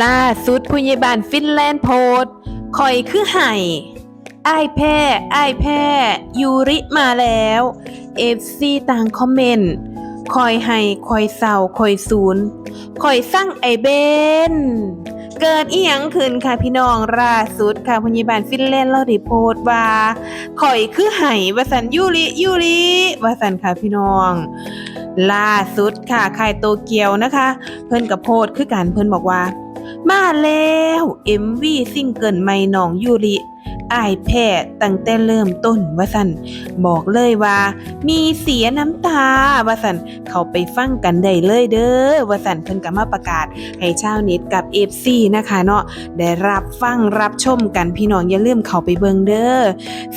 ล่าสุดผู้ใหญ่บ้านฟินแลนด์โพสคอยคือไห่อ้ายแพ้อ้ายแพ้ยูริมาแล้วเอฟซีต่างคอมเมนต์ คอยให้คอยเศร้าคอยศูนย์คอยสร้างไอเบนเกิดอีหยังขึ้นค่ะพี่น้องล่าสุดค่ะพยาบาลฟินแลนด์เราได้โพสต์ว่าข่อยคือไห้วาสันยูริยูริวาสันค่ะพี่น้อง ล่าสุดค่ะค่ายโตเกียวนะคะ เพิ่นกับโพสต์คือกันเพิ่นบอกว่า มาแล้ว MV ซิงเกิลใหม่น้องยูริ อายแพ้ตั้งแต่เริ่มต้นว่าสันบอกเลยว่า มีเสียน้ำตาว่าสันเขาไปฟังกันได้เลยเด้อว่าสันเพิ่นก็มาประกาศ ให้ชาวเน็ตกับ FC นะคะเนาะได้รับฟังรับชมกันพี่น้องอย่าลืมเขาไปเบิงเด้อ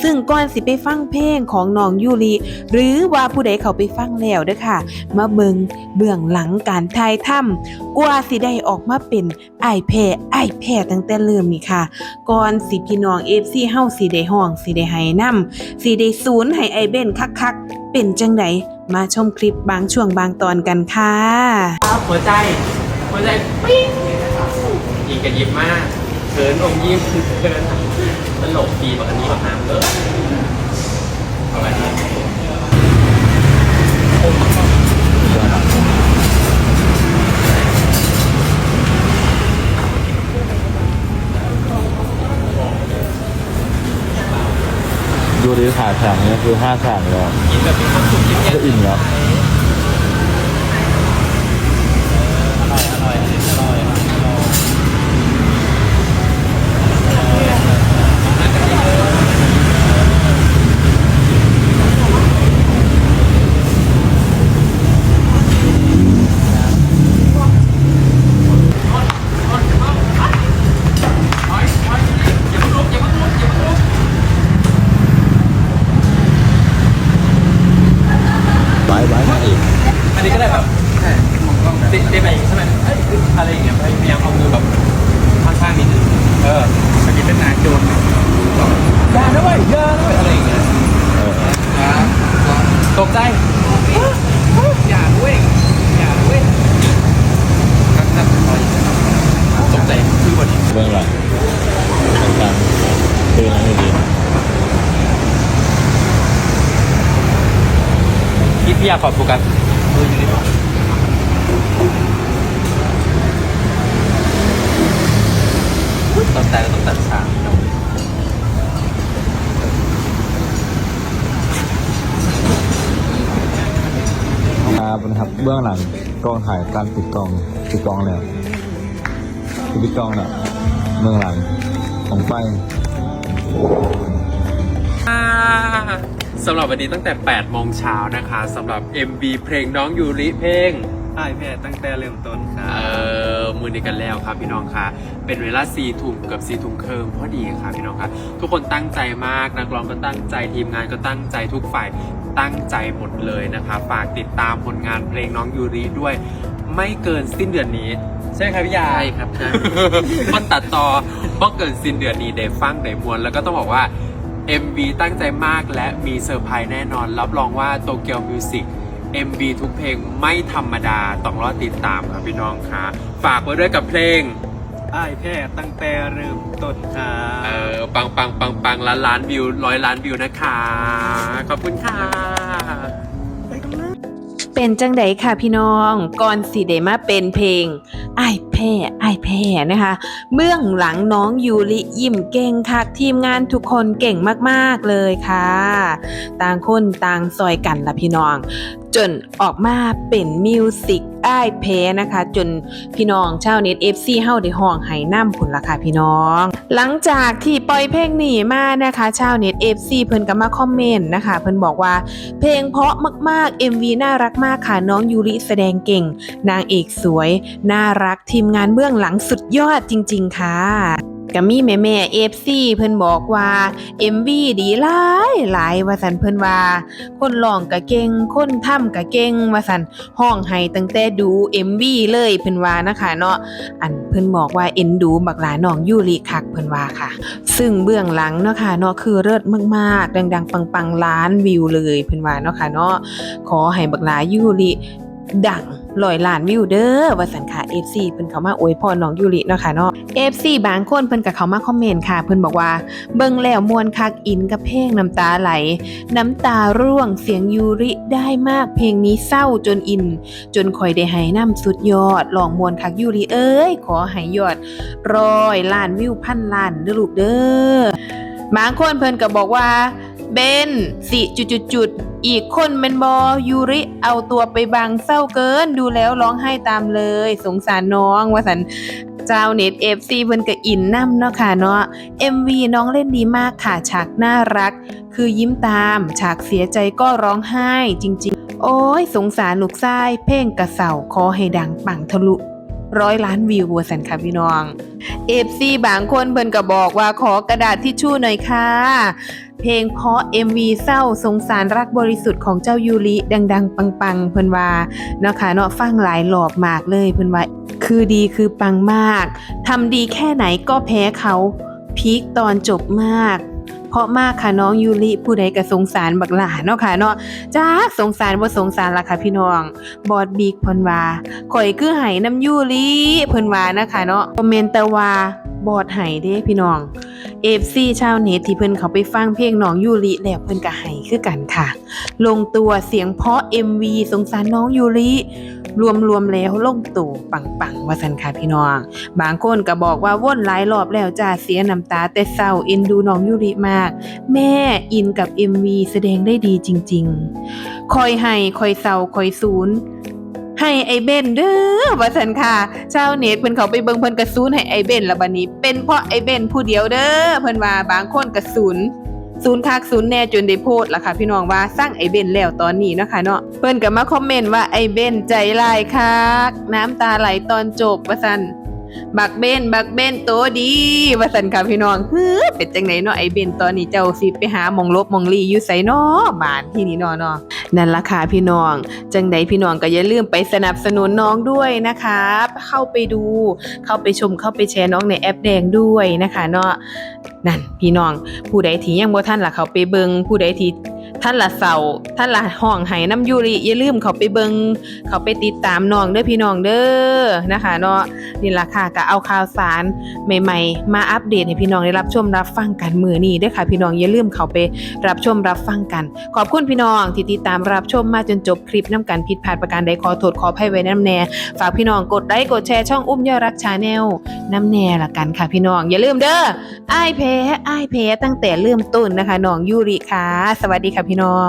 ซึ่งก่อนสิไปฟังเพลงของน้องยูริหรือว่าผู้ใดเขาไปฟังแล้วเด้อค่ะ มาเบิงเบื้องหลังการถ่ายทำกว่าสิได้ออกมาเป็นไอแพ้ไอแพ้ตั้งแต่เริ่มนี่ค่ะ ก่อนสิพี่น้องเอฟ FC เฮาสิได้ห้องสิได้ให้นำสิได้ศูนย์ให้ไอเบนคักๆ เป็นจังไดมาชมคลิปบางช่วงบางตอนกันค่ะครับหัวใจ หัวใจปิ้งยิงกันยิบมากเขินอมยิ้มเขินตลกดีแบบอันนี้แบบน้ำเลยเอาไว้ ดูดิถ่ายฉากนี้คือห้าฉากแล้วกินแบบมีความสุขเย็นก็อิ่มแล้ว อย่าเพิ่งลุกอย่าเพิ่งลุกอย่าเพิ่งลุก ไว้ไว้มาอีก อันนี้ก็ได้แบบติดติด ไปอย่างนี้ใช่ไหมเอ้ยอะไรอย่างเงี้ยพยายามเอามือแบบข้างๆนิดนึงเอออันนี้เป็นนายโจรอย่าด้วยอย่าด้วยอะไรอย่างเงี้ยเออตกใจอย่าด้วยอย่าด้วยตกใจคือวันนี้เบื้องหลังต่างๆคืออะไรดีพี่พี่อยากขอโฟกัสมืออยู่นี่ต เบื้องหลังกองถ่ายการปิดกองปิดกองแล้วปิดกองเนี่ยเบื้องหลังของไปสำหรับวันนี้ตั้งแต่8โมงเช้านะคะสำหรับ MV เพลงน้องยูริเพลง ไอ้แพ้ตั้งแต่เริ่มต้นครัเอบ อมือนี้กันแล้วครับพี่น้องคะเป็นเวลาสี่ทุ่มเกับสี่ทุ่มครึ่งพอดีครับพี่น้องครับทุกคนตั้งใจมากนักร้องก็ตั้งใจทีมงานก็ตั้งใจทุกฝ่ายตั้งใจหมดเลยนะคะฝากติดตามผลงานเพลงน้องยูริด้วย ไม่เกินสิ้นเดือนนี้ ใช่ไหมครับพี่ยาใช่ครับใช่ คนตัดต่อเพราะเกินสิ้นเดือนนี้ได้ฟังได้มวลแล้วก็ต้องบอกว่า MV ตั้งใจมากและมีเซอร์ไพรส์แน่นอน รับรองว่าโตเกียวมิวสิก MV ทุกเพลงไม่ธรรมดาต้องรอติดตามครับพี่น้องค่ะ ฝากไว้ด้วยกับเพลงไอ้แพ้ตั้งแต่เริ่มต้นค่ะเออปังปังปังปังล้านล้านวิวร้อยล้านวิวนะคะ ขอบคุณค่ะ เป็นจังไดค่ะพี่น้องก่อนสิเดมาเป็นเพลงไอ้ายแพ้ไอ้ายแพ้นะคะเบื้องหลังน้องยูริยิ้มเก่งค่ะทีมงานทุกคนเก่งมากๆเลยค่ะ ต่างคนต่างซอยกันละพี่น้อง จนออกมาเป็นมิวสิก อ้ายแพ้นะคะ จนพี่น้องชาวเน็ตเอฟซีเฮาได้ห้องไห้น้ำผลละค่ะพี่น้อง หลังจากที่ปล่อยเพลงนี้มานะคะ ชาวเน็ตเอฟซีเพิ่นก็มาคอมเมนต์นะคะ เพิ่นบอกว่า เพลงเพราะมากๆ MV น่ารักมากค่ะน้องยูริแสดงเก่ง นางเอกสวย น่ารักทีมงานเบื้องหลังสุดยอดจริง ๆ ค่ะ ก็มีแม่แม่เอฟซีเพิ่นบอกว่า MV ดีหลายหลายว่าสันเพิ่นว่า คนร้องก็เก่งคนทำก็เก่งว่าสันห้องให้ตั้งแต่ดู MV เลยเพิ่นว่านะคะเนาะอันเพิ่นบอกว่าเอ็นดูบักหลาน้องยูริคักเพิ่นว่าค่ะ ซึ่งเบื้องหลังเนาะค่ะเนาะคือเลิศมากๆ ดัง ๆ ปังๆล้านวิวเลยเพิ่นว่าเนาะค่ะเนาะขอให้บักหลายูริดังร้อยล้านวิวเด้อว่าสันค่ะ FC เพิ่นเข้ามาอวยพรน้องยูริเนาะค่ะเนาะ FC บางคนเพิ่นก็เขามาคอมเมนต์ค่ะ เพิ่นบอกว่า เบิ่งแล้วมวนคักอินกับเพลงน้ำตาไหล น้ำตาร่วงเสียงยูริได้มากเพลงนี้เศร้าจนอิน จนคอยได้ให้น้ำสุดยอดลองมวนคักยูริเอ้ย ขอให้ยอดร้อยล้านวิวพันล้านเด้อลูกเด้อบางคนเพิ่นก็บอกว่าเบนสิจุดจุดจุดๆอีกคนเป็นบอยูริเอาตัวไปบังเศร้าเกิน ดูแล้วร้องไห้ตามเลย สงสารน้องว่าสัน เจ้าเน็ตเอฟซีเพิ่นก็อินน้ำเนาะค่ะเนาะ MV น้องเล่นดีมากค่ะฉากน่ารัก คือยิ้มตามฉากเสียใจก็ร้องไห้จริง ๆ โอ้ยสงสารลูกชายเพ่งกระเสาขอให้ดังปังทะลุร้อยล้านวิววัวสันค่ะพี่น้องเอฟซีบางคนเพิ่นก็บอกว่าขอกระดาษทิชชู่หน่อยค่ะ เพลงเพราะ MV เศร้าสงสารรักบริสุทธิ์ของเจ้ายูริดัง ๆ ปัง ๆ เพิ่นว่าเนาะค่ะเนาะฟังหลายหลอบมากเลยเพิ่นว่า คือดีคือปังมากทำดีแค่ไหนก็แพ้เขาพีคตอนจบมาก เพราะมากค่ะน้องยูริผู้ใดก็สงสารบักหลาเนาะค่ะเนาะจ้าสงสารบ่สงสารล่ะค่ะพี่น้อง บอดบีกเพิ่นว่าข่อยคือไห้น้ำยูริเพิ่นว่านะคะเนาะคอมเมนต์ตะว่าบอดไห้เด้พี่น้อง FC ชาวเน็ตที่เพิ่นเขาไปฟังเพลงน้องยูริแล้วเพิ่นก็ไห้คือกันค่ะ ลงตัวเสียงเพาะ MV สงสารน้องยูริรวมๆแล้วลงตัวปังๆว่าซั่นค่ะพี่น้อง บางคนก็บอกว่าว่นหลายรอบแล้วจ้าเสียน้ำตาแต่เศร้าเอ็นดูน้องยูริมาก แม่อินกับ MV แสดงได้ดีจริง ๆ คอยให้คอยเศร้าคอยศูนย์ ให้ไอเบนเด้อว่าสันค่ะชาวเน็ตเพิ่นเขาไปเบิ่งเพิ่นกระสุนให้ไอเบนละบัดนี้ เป็นเพราะไอเบนผู้เดียวเด้อเพิ่นว่าบางคนกระสุนศูนย์คักศูนย์แน่จนได้โพสล่ะค่ะพี่น้องว่าสร้างไอเบนแล้วตอนนี้นะคะเนาะเพิ่นก็มาคอมเมนต์ว่าไอเบนใจลายคักน้ำตาไหลตอนจบว่าสัน บักเบนบักเบนโตดีว่าสันค่ะพี่น้องเฮ้อเป็นจังไหนเนาะไอเบนตอนนี้เจ้าสิไปหามองลบมองลีอยู่ไสเนาะบ้านที่นี่เนาะเนาะนั่นละค่ะพี่น้อง จังใดพี่น้องก็อย่าลืมไปสนับสนุนน้องด้วยนะคะ เข้าไปดู เข้าไปชมเข้าไปแชร์น้องในแอปแดงด้วยนะคะเนาะนั่นพี่น้องผู้ใดที่ยังบ่ท่านล่ะเขาไปเบิงผู้ใดที่ ท่านละเสาท่านละห้องไห้น้ำยูริอย่าลืมเขาไปเบิงเขาไปติดตามน้องเด้อพี่น้องเด้อนะคะเนาะนี่ล่ะค่ะก็เอาข่าวสารใหม่ ๆ มาอัปเดตให้พี่น้องได้รับชมรับฟังกันมือนี้ด้วยค่ะ พี่น้องอย่าลืมเขาไปรับชมรับฟังกัน ขอบคุณพี่น้องที่ติดตามรับชมมาจนจบคลิปน้ำกันผิดพลาดประการใดขอโทษขออภัยไว้น้ำแน่ฝากพี่น้องกดไลค์กดแชร์ช่องอุ้มยอรักชาแนลน้ำแน่ละกันค่ะ พี่น้องอย่าลืมเด้อไอ้ายแพ้ไอ้ายแพ้ตั้งแต่เริ่มต้นนะคะน้องยูริค่ะ สวัสดีค่ะพี่น้อง